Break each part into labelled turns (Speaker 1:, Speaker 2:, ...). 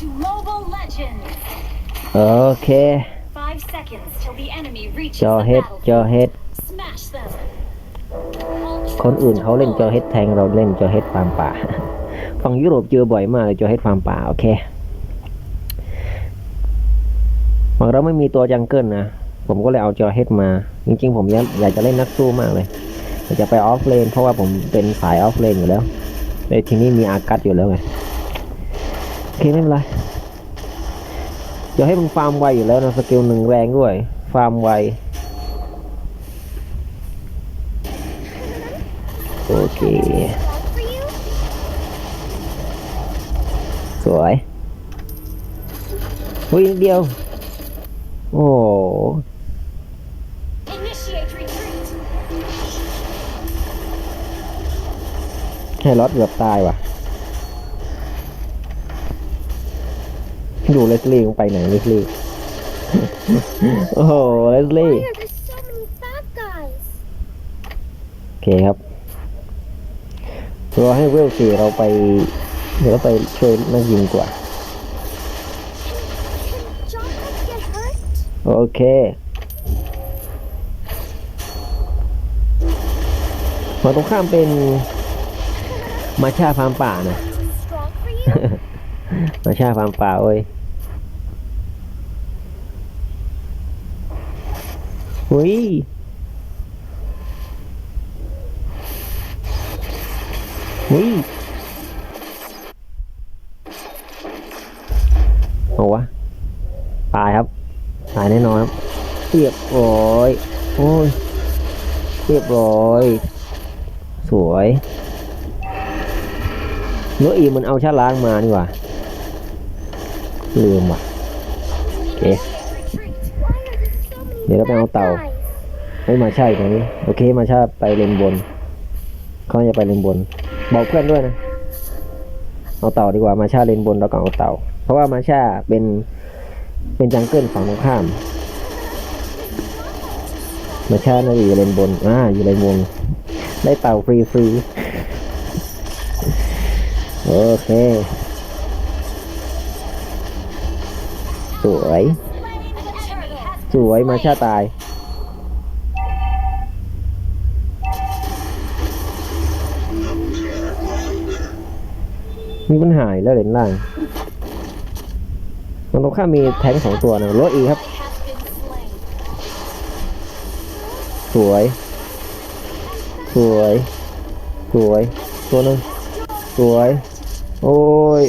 Speaker 1: to Mobile Legends.
Speaker 2: โอเค
Speaker 1: Five seconds till the enemy reaches
Speaker 2: จอ
Speaker 1: the
Speaker 2: เฮดจอ
Speaker 1: battlefield.
Speaker 2: เฮด
Speaker 1: Smash them.
Speaker 2: คนอื่นเขาเล่นจอเฮดแทงเราเล่นจอเฮดฟาร์มป่า ฝั่งยุโรปเจอบ่อยมากเลยจอเฮดฟาร์มป่า โอเคฝั่งเราไม่มีตัวจังเกิลนะ ผมก็เลยเอาจอเฮดมา จริงๆ ผมอยากอยากจะเล่นนักสู้มากเลยอยากจะไปออฟเลน เพราะว่าผมเป็นสายออฟเลนอยู่แล้วในทีนี้มีอากัสอยู่แล้วไงโอ เคไม่เป็นไรจอเฮดมันฟาร์มไวอยู่แล้วนะสกิลหนึ่งแรงด้วย ฟาร์มไว โอเค สวยอุ้ยเดียว โอ้โห
Speaker 1: Initiate retreat.
Speaker 2: แค่รถเกือบตายว่ะ อยู่เลสลี่มึงไปไหนเลสลี่ โอ้โหเลสลี่
Speaker 3: Why are there so many bad guys?
Speaker 2: โอเคครับรอให้เวลสี่เราไป เดี๋ยวเราไปช่วยนักยิงกว่า
Speaker 3: Can John get hurt?
Speaker 2: โอเคฝั่งตรงข้ามเป็นมาชาฟาร์มป่านะ
Speaker 3: Too strong for you?
Speaker 2: มาชาฟาร์มป่าเว้ย หุยหุยเอาวะ ตายครับ ตายแน่นอนครับเรียบร้อยโอ้ยเรียบร้อย สวยเนื้ออีมันเอาชาล้างมานี่ว่าลืมว่ะโอเค เดี๋ยวเราไปเอาเต่า
Speaker 3: guys?
Speaker 2: ไม่มาใช่ตรงนี้ โอเค มาชาไปเลนบนเขาจะไปเลนบน บอกเพื่อนด้วยนะ เอาเต่าดีกว่า มาชาเลนบนแล้วก็เอาเต่า เพราะว่ามาชาเป็น เป็นจังเกิลฝั่งตรงข้าม มาชาน่าจะอยู่เลนบน อ่า อยู่เลนบน ได้เต่าฟรีฟรีโอเค สวย วยมาชาตาย มีปัญหาแล้วเหรียญล่างมันตรงข้ามีแทงสองตัวนะรถอีครับ สวย สวย สวย ตัวหนึงสวย โอ้ย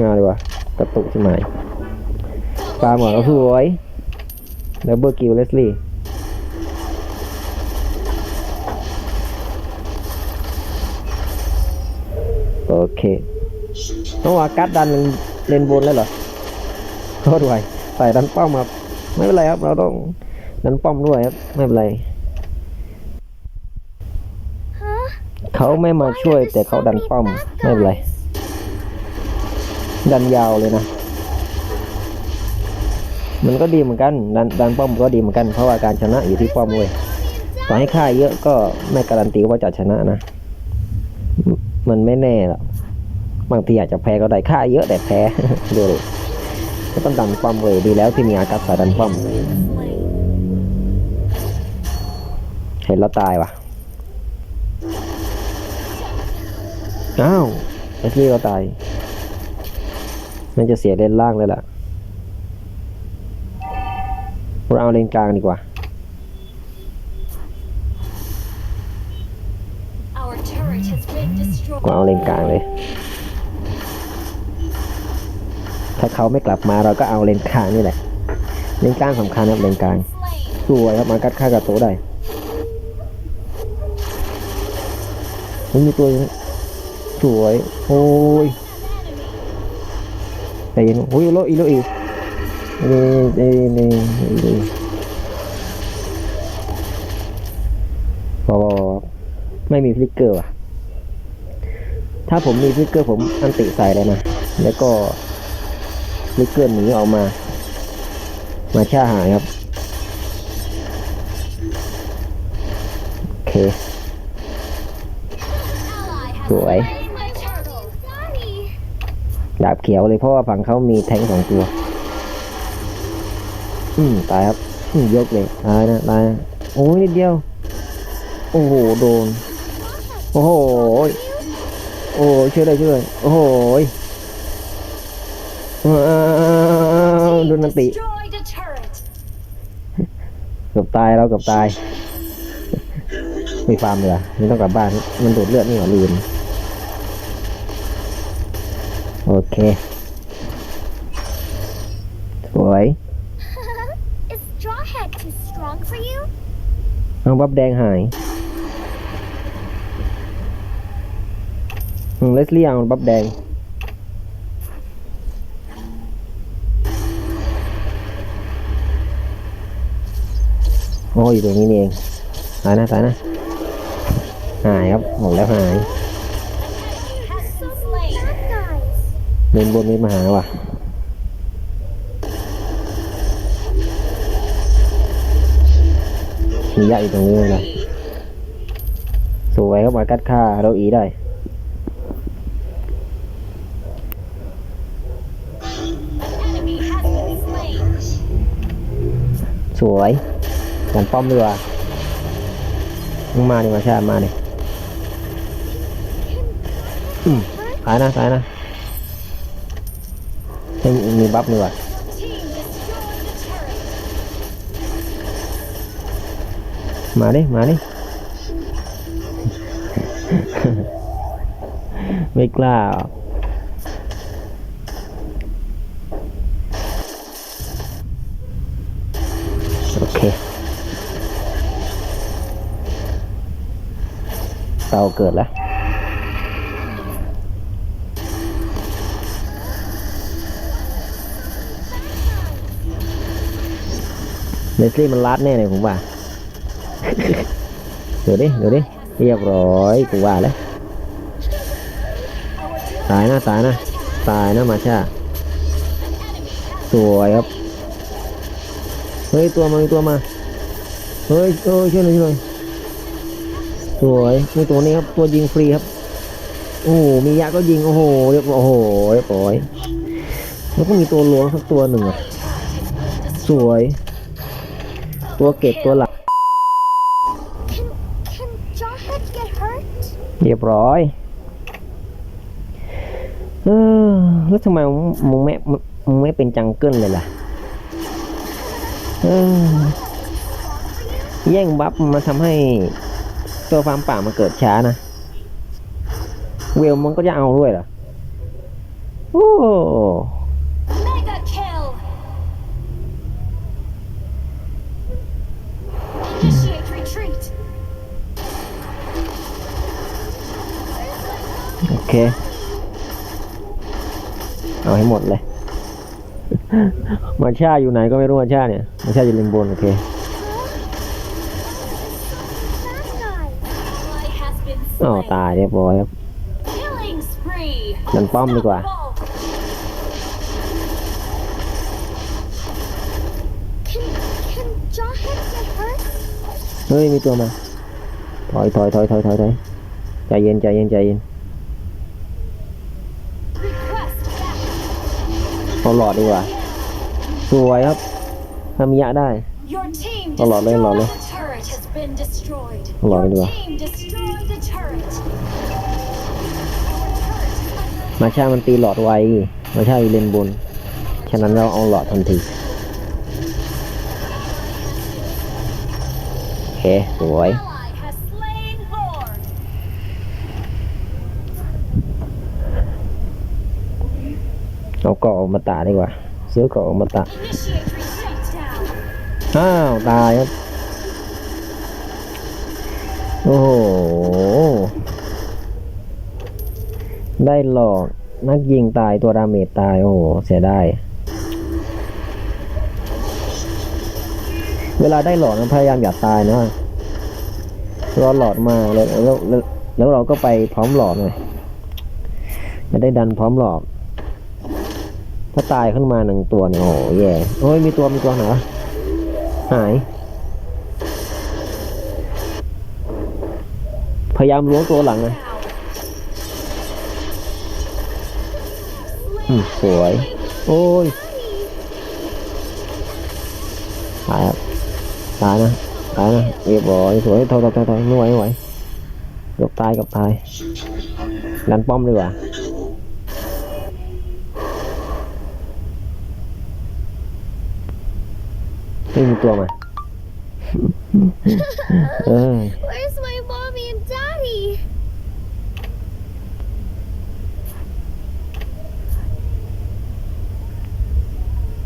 Speaker 2: งานเลยวะกระตุกใช่ไหมปลาหมอนก็สวย ดับเบิลกิลเลสลี่โอเคต้องว่าการดดันเลนบนแล้วเหรอโทษไวใส่ดันป้อมครับ ไม่เป็นไรครับ เราต้องดันป้อมด้วยครับ ไม่เป็นไร
Speaker 3: Huh?
Speaker 2: เขาไม่มาช่วยแต่เขาดันป้อม ไม่เป็นไร ดันยาวเลยนะ มันก็ดีเหมือนกันดันดันป้อมก็ดีเหมือนกันเพราะว่าการชนะอยู่ที่ป้อมเว้ยต่อให้ค่าเยอะก็ไม่การันตีว่าจะชนะนะมมันไม่แน่หรอกบางทีอาจจะแพ้ก็ได้ค่าเยอะแต่แพ้ดูเลยก็ต้องดันป้อมเว้ยดีแล้วที่มีอากัสสายดันป้อมเห็นแล้วตายว่ะอ้าวไอ้ที่ก็ตาย มันจะเสียเลนล่างเลยล่ะ เราเอาเลนกลางดีกว่า
Speaker 1: Our turret has been destroyed.
Speaker 2: ก็เอาเลนกลางเลย ถ้าเขาไม่กลับมาเราก็เอาเลนกลางนี่แหละ เลนกลางสำคัญครับเลนกลาง
Speaker 1: Slain.
Speaker 2: สวยครับมากัดฆ่ากับโตะได้มันมีตัวอยู่นะสวย โอ้ย
Speaker 1: Enemy.
Speaker 2: ใจเย็นโอ้ยโลอีโลอี นี่นี่นี่นี่พอไม่มีฟลิกเกอร์ว่ะ ถ้าผมมีฟลิกเกอร์ผมอันติใส่เลยนะ แล้วก็ฟลิกเกอร์หนีออกมา มาช่าหายครับ โอเค
Speaker 1: Ally has
Speaker 2: Sủa ấy.
Speaker 1: slain my turtle.
Speaker 3: Daddy.
Speaker 2: ดาบเขียวเลยเพราะว่าฝั่งเขามีแทงสองตัว อืมตายครับอืมยกเลยตายนะตายนะโอ้ยนิดเดียว โอ้โหโดน โอ้โหโอ้ยช่วยเลยช่วยเลยโอ้โหโดนนันติเกือบตายแล้วเกือบตายไม่ฟาร์มเลยอไม่ต้องกลับบ้าน มันดูดเลือดนี่หว่าลืมโอเค สวย
Speaker 3: Is Straw Hat too strong for you?
Speaker 2: เอาบับแดงหายอืมเลสลี่เอาบับแดงโอ้ยอยู่ตรงนี้นี่เองตายนะตายนะหายครับบอกแล้วหาย
Speaker 1: Has
Speaker 3: So
Speaker 1: been
Speaker 3: many
Speaker 1: slain.
Speaker 3: bad guys.
Speaker 2: เดินบนไม่มาหาว่ะ มียะอยู่ตรงนี้เลยนะสวยครับมากัดค่าเราอีได้สวยกันป้อมดีกว่ามึงมาดิมาชามาดิอืมตายนะตายนะให้มีบัฟดีกว่า มาดิมาดิไม่กล้าโอเคเราเกิดแล้วเลสลี่มันลัดแน่เลยผมว่า ดี๋ยวดิเดี๋ยวดิเรียบร้อยกูว่าแล้วตายนะตายนะตายนะมาชาสวยครับเฮ้ยตัวมาตัวมาเฮ้ยเออช่วยหน่อยช่วยหน่อยสวยมีตัวนี้ครับตัวยิงฟรีครับโอ้โหมียะก็ยิงโอ้โหเรียบร้อยโอ้โหเรียบร้อยแล้วก็มีตัวล้วงสักตัวหนึ่งอะสวย ตัวเก็บตัวหลัก
Speaker 3: Can can Jawhead get hurt?
Speaker 2: เรียบร้อย เออ แล้วทำไมมึงไม่มึงไม่เป็นจังเกิลเลยล่ะ เออ แย่งบัฟมันทำให้ตัวฟาร์มป่ามันเกิดช้านะ เวลมันก็จะเอาด้วยเหรอ โอ้ เค เอาให้หมดเลยมาชาอยู่ไหนก็ไม่รู้มาชาเนี่ยมาชาอยู่ริมบน โอเค
Speaker 3: Bad guys.
Speaker 1: Ally has been
Speaker 2: อ้าว
Speaker 1: slain.
Speaker 2: ตายเรียบร้อยครับ
Speaker 1: Killing spree.
Speaker 2: ดันป้อมดีกว่า
Speaker 3: Can can Jawhead get hurt?
Speaker 2: เฮ้ย มีตัวมาถอยถอยถอยถอยถอยถอยใจเย็นใจเย็นใจเย็น เอาหลอดดีกว่า สวยครับทำยะได้
Speaker 1: Your team
Speaker 2: เอาหลอดเลยหลอดเลย
Speaker 1: destroyed the turret has been destroyed.
Speaker 2: เอาหลอดเลยดีก
Speaker 1: Your
Speaker 2: ว่า
Speaker 1: team destroyed the turret.
Speaker 2: มาชามันตีหลอดไว มาชาอยู่เลนบน ฉะนั้นเราเอาหลอดทันทีโอเคสวย เอาเกาะออกมาตาดีกว่า ซื้อเกาะออกมาตาอ้าวตายครับ โอ้โห ได้หลอกนักยิงตายตัวดาเมจตาย โอ้โห เสียได้ เวลาได้หลอดนะพยายามอย่าตายนะรอหลอดมาแล้วแล้วแล้วแล้วเราก็ไปพร้อมหลอดเลยจะได้ดันพร้อมหลอด ถ้าตายขึ้นมาหนึ่งตัวเนี่ยโอ้โหแย่โอ้ยมีตัวมีตัวไหนวะหาย พยายามล้วงตัวหลังนะ
Speaker 1: Down.
Speaker 2: อืมสวย โอ้ยตายครับตายนะตายนะเรียบร้อยสวยถอยถอยถอยถอยไม่ไหวไม่ไหวเกือบตายเกือบตายดันป้อมดีกว่า ไม่มีตัวมา เอ้ย
Speaker 3: Where's my mommy and daddy?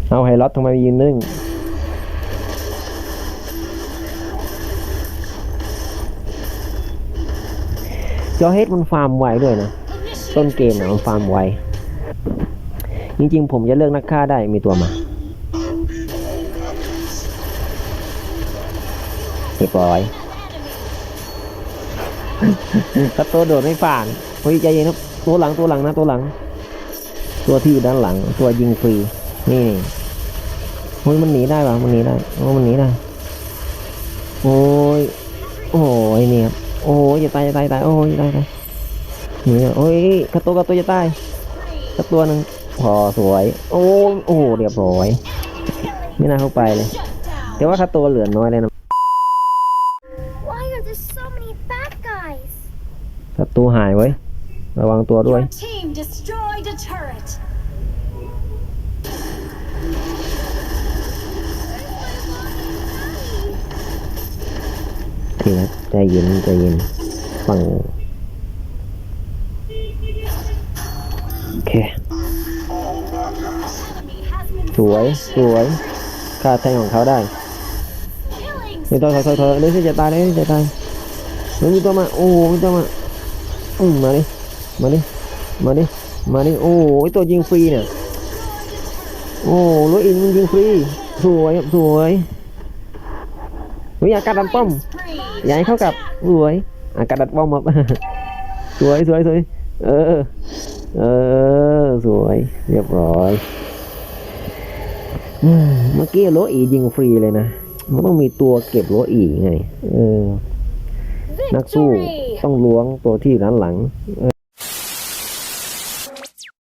Speaker 2: เอาไฮล็อตทำไมยืนนึ่ง จอเฮดมันฟาร์มไวด้วยนะ ต้นเกมนะมันฟาร์มไว จริงๆ ผมจะเลือกนักฆ่าได้มีตัวมา รียบร้อยถ้าตัวโดดไม่ผ่านเฮ้ยใจเย็นครับตัวหลังตัวหลังนะตัวหลัง ตัวที่อยู่ด้านหลัง ตัวยิงฟรีนี่เฮ้ยมันหนีได้ปะมันหนีได้โอ้มันหนีได้โอ้ยโอ้ยนี่ครับโอ้ยจะตายจะตายตายโอ้ยจะตายตายหนีอะโอ้ยกระตัวกระตัวจะตายกระตัวหนึ่งพอสวยโอ้โอ้โหเรียบร้อยไม่น่าเข้าไปเลย แต่ว่าคาตัวเหลือน้อยเลยนะ ตรูหายไว้ยระวังตัวด้วย
Speaker 1: Your team destroyed a turret.
Speaker 3: Where's my mommy and daddy?
Speaker 2: ทีนะใจเย็นใจเย็นฟังโอเค
Speaker 1: Enemy has been
Speaker 2: สวยสวยค่าแทงของเขาได้
Speaker 1: killing
Speaker 2: ไม่ต้องถอยถอยถอยเลยที่จะตายเลยที่จะตายเฮ้ยมีตัวมา โอ้มีตัวมา อืมมาดิ มาดิ มาดิ มาดิ โอ้ยตัวยิงฟรีเนี่ย โอ้รถอินมันยิงฟรี สวยครับสวยเฮ้ยอากาศดันป้อมอย่าให้เข้ากับสวยอากาศดันป้อมครับสวยสวยสวยเออ เออ สวย เรียบร้อยเมื่อกี้โรอียิงฟรีเลยนะ มันต้องมีตัวเก็บโรอีไง เออ นักสู้ต้องล้วงตัวที่ด้านหลังเอ